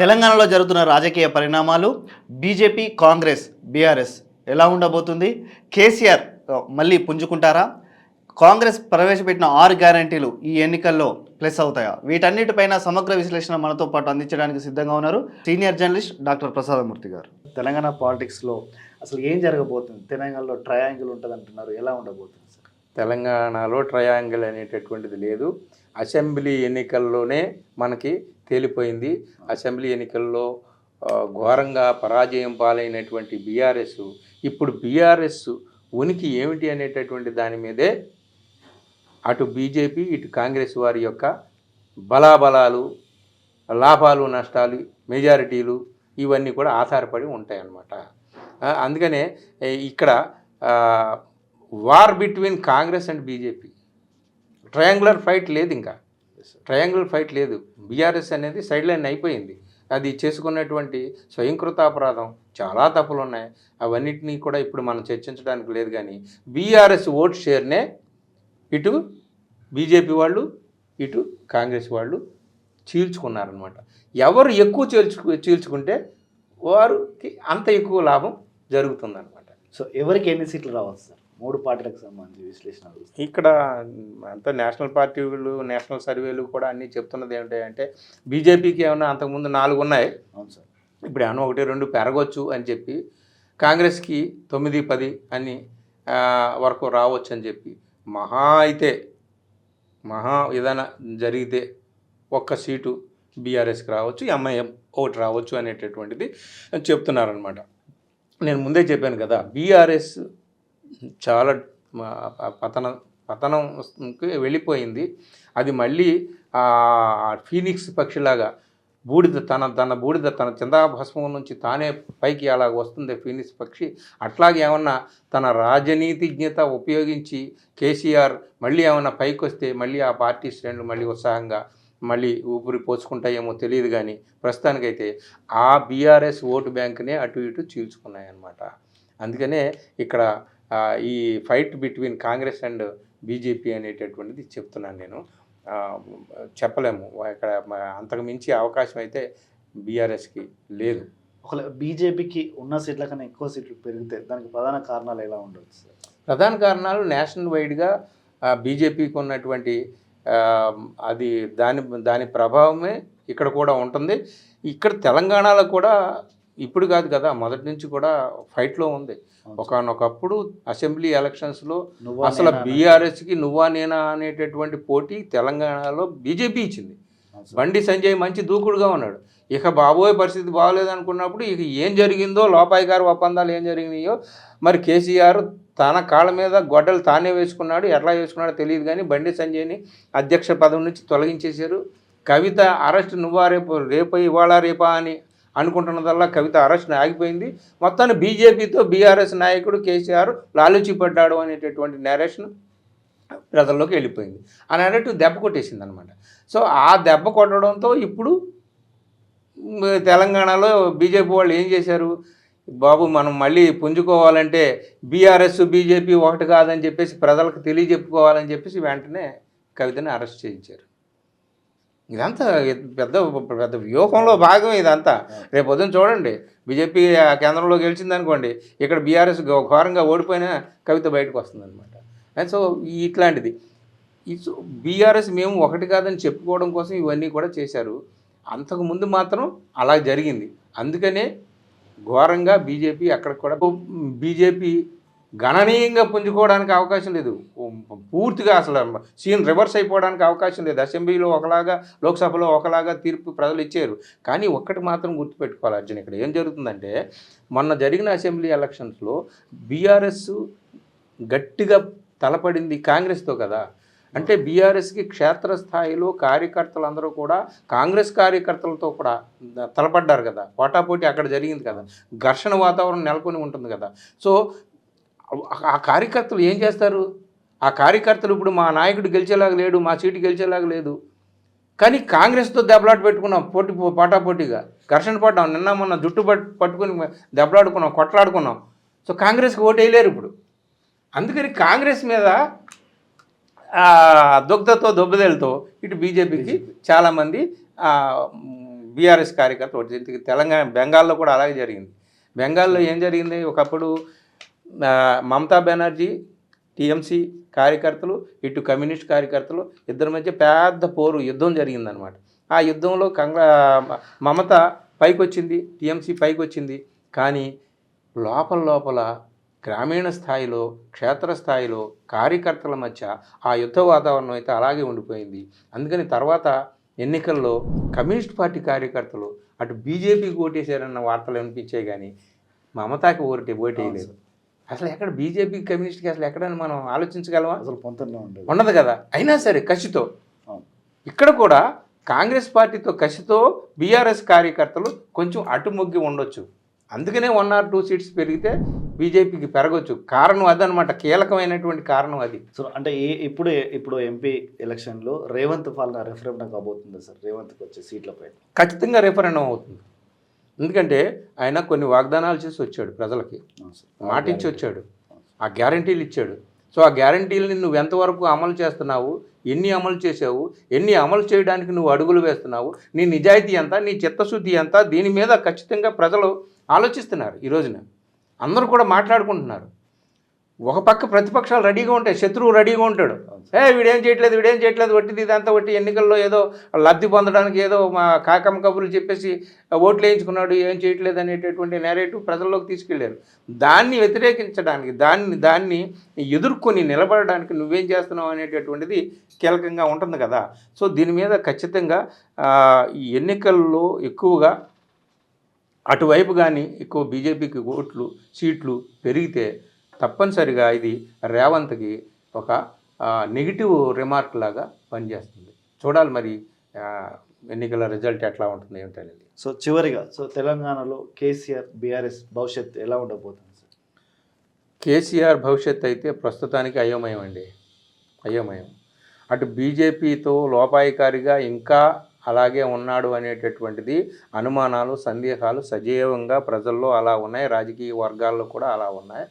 తెలంగాణలో జరుగుతున్న రాజకీయ పరిణామాలు బీజేపీ కాంగ్రెస్ బీఆర్ఎస్ ఎలా ఉండబోతుంది? కేసీఆర్ మళ్ళీ పుంజుకుంటారా? కాంగ్రెస్ ప్రవేశపెట్టిన ఆరు గ్యారంటీలు ఈ ఎన్నికల్లో ప్లస్ అవుతాయా? వీటన్నిటిపైన సమగ్ర విశ్లేషణ మనతో పాటు అందించడానికి సిద్ధంగా ఉన్నారు సీనియర్ జర్నలిస్ట్ డాక్టర్ ప్రసాదమూర్తి గారు. తెలంగాణ పాలిటిక్స్లో అసలు ఏం జరగబోతుంది? తెలంగాణలో ట్రయాంగిల్ ఉంటుంది అంటున్నారు ఎలా ఉండబోతుంది సార్? తెలంగాణలో ట్రయాంగిల్ అనేటటువంటిది లేదు. అసెంబ్లీ ఎన్నికల్లోనే మనకి తేలిపోయింది. అసెంబ్లీ ఎన్నికల్లో ఘోరంగా పరాజయం పాలైనటువంటి బీఆర్ఎస్ ఇప్పుడు బీఆర్ఎస్ ఉనికి ఏమిటి అనేటటువంటి దాని మీదే అటు బీజేపీ ఇటు కాంగ్రెస్ వారి యొక్క బలాబలాలు లాభాలు నష్టాలు మెజారిటీలు ఇవన్నీ కూడా ఆధారపడి ఉంటాయన్నమాట. అందుకనే ఇక్కడ war between Congress and BJP. Triangular fight లేదు ఇంకా. ట్రయాంగులర్ ఫైట్ లేదు. బీఆర్ఎస్ అనేది సైడ్ లైన్ అయిపోయింది. అది చేసుకున్నటువంటి స్వయంకృతాపరాధం చాలా తప్పులు ఉన్నాయి. అవన్నిటినీ కూడా ఇప్పుడు మనం చర్చించడానికి లేదు కానీ బీఆర్ఎస్ ఓట్ షేర్నే ఇటు బీజేపీ వాళ్ళు ఇటు కాంగ్రెస్ వాళ్ళు చీల్చుకున్నారనమాట ఎవరు ఎక్కువ చీల్చుకు చీల్చుకుంటే వారికి అంత ఎక్కువ లాభం జరుగుతుందన్నమాట. సో ఎవరికి ఎన్ని సీట్లు రావచ్చు మూడు పార్టీలకు సంబంధించి విశ్లేషణ. ఇక్కడ అంతా నేషనల్ పార్టీలు నేషనల్ సర్వేలు కూడా అన్నీ చెప్తున్నది ఏమిటంటే బీజేపీకి ఏమన్నా అంతకుముందు నాలుగు ఉన్నాయి. అవును సార్. ఇప్పుడు ఏమన్నా ఒకటి రెండు పెరగవచ్చు అని చెప్పి కాంగ్రెస్కి తొమ్మిది పది అని వరకు రావచ్చు అని చెప్పి మహా అయితే మహా ఏదైనా జరిగితే ఒక్క సీటు బీఆర్ఎస్కి రావచ్చు ఎంఐఎం ఒకటి రావచ్చు అనేటటువంటిది చెప్తున్నారనమాట నేను ముందే చెప్పాను కదా బీఆర్ఎస్ చాలా పతన పతనంకి వెళ్ళిపోయింది. అది మళ్ళీ ఫీనిక్స్ పక్షిలాగా బూడిద తన తన బూడిద తన చందాభస్మం నుంచి తానే పైకి అలా వస్తుంది ఫీనిక్స్ పక్షి. అట్లాగే ఏమన్నా తన రాజనీతిజ్ఞత ఉపయోగించి కేసీఆర్ మళ్ళీ ఏమన్నా పైకి వస్తే మళ్ళీ ఆ పార్టీ శ్రేణులు మళ్ళీ ఉత్సాహంగా మళ్ళీ ఊపిరి పోసుకుంటాయేమో తెలియదు కానీ ప్రస్తుతానికైతే ఆ బీఆర్ఎస్ ఓటు బ్యాంకునే అటు ఇటు చీల్చుకున్నాయన్నమాట. అందుకనే ఇక్కడ ఈ fight between Congress and BJP అనేటటువంటిది చెప్తున్నాను నేను. చెప్పలేము. ఇక్కడ అంతకు మించి అవకాశం అయితే బీఆర్ఎస్కి లేదు. ఒకవేళ బీజేపీకి ఉన్న సీట్ల కన్నా ఎక్కువ సీట్లు పెరిగితే దానికి ప్రధాన కారణాలు ఎలా ఉండవచ్చు ప్రధాన కారణాలు నేషనల్ వైడ్గా బీజేపీకి ఉన్నటువంటి అది దాని దాని ప్రభావమే ఇక్కడ కూడా ఉంటుంది. ఇక్కడ తెలంగాణలో కూడా ఇప్పుడు కాదు కదా మొదటి నుంచి కూడా ఫైట్లో ఉంది. ఒకనొకప్పుడు అసెంబ్లీ ఎలక్షన్స్లో అసలు? బీఆర్ఎస్కి నువ్వా నేనా అనేటటువంటి పోటీ తెలంగాణలో బీజేపీ ఇచ్చింది. బండి సంజయ్ మంచి దూకుడుగా ఉన్నాడు ఇక బాబోయ్ పరిస్థితి బాగోలేదు అనుకున్నప్పుడు ఇక ఏం జరిగిందో లోపాయి గారు ఒప్పందాలు ఏం జరిగినాయో మరి కేసీఆర్ తన కాళ్ళ మీద గొడ్డలు తానే వేసుకున్నాడు ఎట్లా వేసుకున్నాడో తెలియదు కానీ బండి సంజయ్ని అధ్యక్ష పదవి నుంచి తొలగించేశారు కవిత అరెస్ట్ నువ్వా రేపు రేపు ఇవాళ రేపా అని అనుకుంటున్నదల్లా కవిత అరెస్ట్ ఆగిపోయింది. మొత్తాన్ని బీజేపీతో బీఆర్ఎస్ నాయకుడు కేసీఆర్ లాలుచిపడ్డాడు అనేటటువంటి నేరేషన్ ప్రజల్లోకి వెళ్ళిపోయింది. అని నెరేటివ్ దెబ్బ కొట్టేసింది అనమాట సో ఆ దెబ్బ కొట్టడంతో ఇప్పుడు తెలంగాణలో బీజేపీ వాళ్ళు ఏం చేశారు? బాబు మనం మళ్ళీ పుంజుకోవాలంటే బీఆర్ఎస్ బీజేపీ ఒకటి కాదని చెప్పేసి ప్రజలకు తెలియజెప్పుకోవాలని చెప్పేసి వెంటనే కవితని అరెస్ట్ చేయించారు. ఇదంతా పెద్ద పెద్ద వ్యూహంలో భాగం ఇదంతా. రేపు పొద్దున్న చూడండి. బీజేపీ కేంద్రంలో గెలిచింది అనుకోండి ఇక్కడ బీఆర్ఎస్ ఘోరంగా ఓడిపోయిన కవిత బయటకు వస్తుందన్నమాట. అండ్ సో ఇట్లాంటిది. ఈ బీఆర్ఎస్ మేము ఒకటి కాదని చెప్పుకోవడం కోసం ఇవన్నీ కూడా చేశారు. అంతకు ముందు మాత్రం అలా జరిగింది. అందుకనే ఘోరంగా బీజేపీ అక్కడ కూడా బీజేపీ గణనీయంగా పుంజుకోవడానికి అవకాశం లేదు. పూర్తిగా అసలు సీన్ రివర్స్ అయిపోవడానికి అవకాశం లేదు. అసెంబ్లీలో ఒకలాగా లోక్సభలో ఒకలాగా తీర్పు ప్రజలు ఇచ్చారు. కానీ ఒక్కటి మాత్రం గుర్తుపెట్టుకోవాలి అర్జున్ ఇక్కడ ఏం జరుగుతుందంటే మొన్న జరిగిన అసెంబ్లీ ఎలక్షన్స్లో బీఆర్ఎస్ గట్టిగా తలపడింది కాంగ్రెస్తో కదా. అంటే బీఆర్ఎస్కి క్షేత్రస్థాయిలో కార్యకర్తలందరూ కూడా కాంగ్రెస్ కార్యకర్తలతో కూడా తలపడ్డారు కదా. పోటాపోటీ అక్కడ జరిగింది కదా. ఘర్షణ వాతావరణం నెలకొని ఉంటుంది కదా. సో ఆ కార్యకర్తలు ఏం చేస్తారు? ఆ కార్యకర్తలు ఇప్పుడు మా నాయకుడు గెలిచేలాగా లేడు మా సీటు గెలిచేలాగా లేదు. కానీ కాంగ్రెస్తో దెబ్బలాట పెట్టుకున్నాం పోటీ పోటాపోటీగా ఘర్షణ పడ్డాం నిన్న మొన్న జుట్టు పట్టు పట్టుకుని దెబ్బలాడుకున్నాం కొట్లాడుకున్నాం. సో కాంగ్రెస్కి ఓటు వేయలేరు ఇప్పుడు. అందుకని కాంగ్రెస్ మీద దుగ్ధతో దొబ్బదెలతో ఇటు బీజేపీకి చాలామంది బీఆర్ఎస్ కార్యకర్తలు తెలంగాణ బెంగాల్లో కూడా అలాగే జరిగింది. బెంగాల్లో ఏం జరిగింది? ఒకప్పుడు మమతా బెనర్జీ టీఎంసీ కార్యకర్తలు ఇటు కమ్యూనిస్ట్ కార్యకర్తలు ఇద్దరి మధ్య పెద్ద పోరు యుద్ధం జరిగిందనమాట ఆ యుద్ధంలో కంగ్రా మమత పైకొచ్చింది టీఎంసీ పైకి వచ్చింది కానీ లోపల లోపల గ్రామీణ స్థాయిలో క్షేత్రస్థాయిలో కార్యకర్తల మధ్య ఆ యుద్ధ వాతావరణం అయితే అలాగే ఉండిపోయింది. అందుకని తర్వాత ఎన్నికల్లో కమ్యూనిస్ట్ పార్టీ కార్యకర్తలు అటు బీజేపీకి ఓటేశారన్న వార్తలు వినిపించే కానీ మమతాకి ఓటే ఓటేయలేదు. అసలు ఎక్కడ బీజేపీ కమ్యూనిస్ట్కి అసలు ఎక్కడైనా మనం ఆలోచించగలమా? అసలు పొంతనే ఉండదు. ఉండదు కదా. అయినా సరే కసితో. ఇక్కడ కూడా కాంగ్రెస్ పార్టీతో కసితో బీఆర్ఎస్ కార్యకర్తలు కొంచెం అటుమొగ్గి ఉండొచ్చు. అందుకనే వన్ ఆర్ టూ సీట్స్ పెరిగితే బీజేపీకి పెరగవచ్చు కారణం అదనమాట కీలకమైనటువంటి కారణం అది. సో అంటే ఈ ఇప్పుడు ఇప్పుడు ఎంపీ ఎలక్షన్లో రేవంత్ పాలన రెఫరెండం కాబోతుంది సార్? రేవంత్కి వచ్చే సీట్లపై ఖచ్చితంగా రెఫరెండం అవుతుంది. ఎందుకంటే ఆయన కొన్ని వాగ్దానాలు చేసి వచ్చాడు ప్రజలకి. అవును సార్. మాట ఇచ్చి వచ్చాడు. ఆ గ్యారంటీలు ఇచ్చాడు. సో ఆ గ్యారంటీలని నువ్వు ఎంతవరకు అమలు చేస్తున్నావు? ఎన్ని అమలు చేసావు ఎన్ని అమలు చేయడానికి నువ్వు అడుగులు వేస్తున్నావు? నీ నిజాయితీ ఎంత? నీ చిత్తశుద్ధి ఎంత? దీని మీద ఖచ్చితంగా ప్రజలు ఆలోచిస్తున్నారు ఈ రోజున. అందరూ కూడా మాట్లాడుకుంటున్నారు. ఒక పక్క ప్రతిపక్షాలు రెడీగా ఉంటాయి శత్రువు రెడీగా ఉంటాడు. ఏ వీడేం చేయట్లేదు వీడేం చేయట్లేదు వట్టిది ఇదంతా వట్టి ఎన్నికల్లో ఏదో లబ్ధి పొందడానికి ఏదో మా కాకమ్మ కబుర్లు చెప్పేసి ఓట్లు వేయించుకున్నాడు ఏం చేయట్లేదు అనేటటువంటి నేరేటివ్ ప్రజల్లోకి తీసుకెళ్ళారు. దాన్ని వ్యతిరేకించడానికి దాన్ని దాన్ని ఎదుర్కొని నిలబడడానికి నువ్వేం చేస్తున్నావు అనేటటువంటిది కీలకంగా ఉంటుంది కదా. సో దీని మీద ఖచ్చితంగా ఈ ఎన్నికల్లో ఎక్కువగా అటువైపు కానీ ఎక్కువ బీజేపీకి ఓట్లు సీట్లు పెరిగితే తప్పనిసరిగా ఇది రేవంత్కి ఒక నెగిటివ్ రిమార్క్ లాగా పనిచేస్తుంది. చూడాలి మరి ఎన్నికల రిజల్ట్ ఎట్లా ఉంటుంది ఏమిటనేది సో చివరిగా సో తెలంగాణలో కేసీఆర్ బీఆర్ఎస్ భవిష్యత్ ఎలా ఉండబోతుంది సార్? కేసీఆర్ భవిష్యత్ అయితే ప్రస్తుతానికి అయోమయం అండి. అయోమయం. అటు బీజేపీతో లోపాయికారిగా ఇంకా అలాగే ఉన్నాడు అనేటటువంటిది అనుమానాలు సందేహాలు సజీవంగా ప్రజల్లో అలా ఉన్నాయి. రాజకీయ వర్గాల్లో కూడా అలా ఉన్నాయి.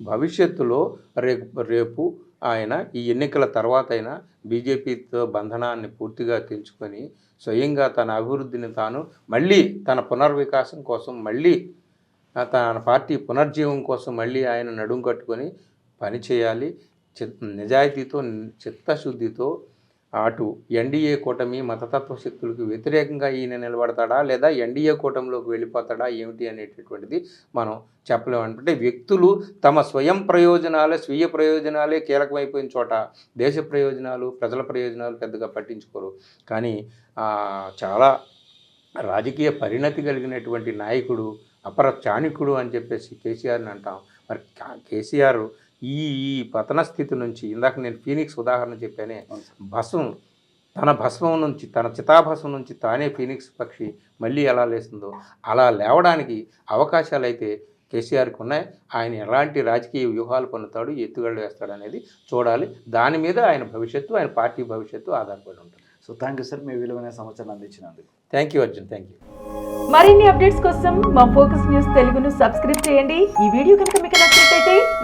భవిష్యత్తులో రేపు రేపు ఆయన ఈ ఎన్నికల తర్వాత అయినా బీజేపీతో బంధనాన్ని పూర్తిగా తెంచుకొని స్వయంగా తన అభివృద్ధిని తాను మళ్ళీ తన పునర్వికాసం కోసం మళ్ళీ తన పార్టీ పునర్జీవం కోసం మళ్ళీ ఆయన నడుం కట్టుకొని పనిచేయాలి చిత్ నిజాయితీతో చిత్తశుద్ధితో అటు ఎన్డీఏ కూటమి మతతత్వ శక్తులకు వ్యతిరేకంగా ఈయన నిలబడతాడా లేదా ఎన్డీఏ కూటమిలోకి వెళ్ళిపోతాడా ఏమిటి అనేటటువంటిది మనం చెప్పలేము అంటే వ్యక్తులు తమ స్వయం ప్రయోజనాలే స్వీయ ప్రయోజనాలే కీలకమైపోయిన చోట దేశ ప్రయోజనాలు ప్రజల ప్రయోజనాలు పెద్దగా పట్టించుకోరు. కానీ చాలా రాజకీయ పరిణతి కలిగినటువంటి నాయకుడు అపర చాణికుడు అని చెప్పేసి కేసీఆర్ని అంటాం. మరి కేసీఆర్ ఈ ఈ పతన స్థితి నుంచి ఇందాక నేను ఫీనిక్స్ ఉదాహరణ చెప్పానే. భస్మం తన భస్మం నుంచి తన చితాభస్మం నుంచి తానే ఫీనిక్స్ పక్షి మళ్ళీ ఎలా లేస్తుందో అలా లేవడానికి అవకాశాలు అయితే కేసీఆర్కి ఉన్నాయి. ఆయన ఎలాంటి రాజకీయ వ్యూహాలు పొందుతాడు ఎత్తుగడలు వేస్తాడు అనేది చూడాలి. దాని మీద ఆయన భవిష్యత్తు ఆయన పార్టీ భవిష్యత్తు ఆధారపడి ఉంటుంది. సో థ్యాంక్ యూ సార్ మీ విలువైన సమాచారం అందించినందుకు. Thank you Arjun thank you మరిన్ని అప్డేట్స్ కోసం మా ఫోకస్ న్యూస్ తెలుగును సబ్స్క్రైబ్ చేయండి. ఈ వీడియో కనుక మీకు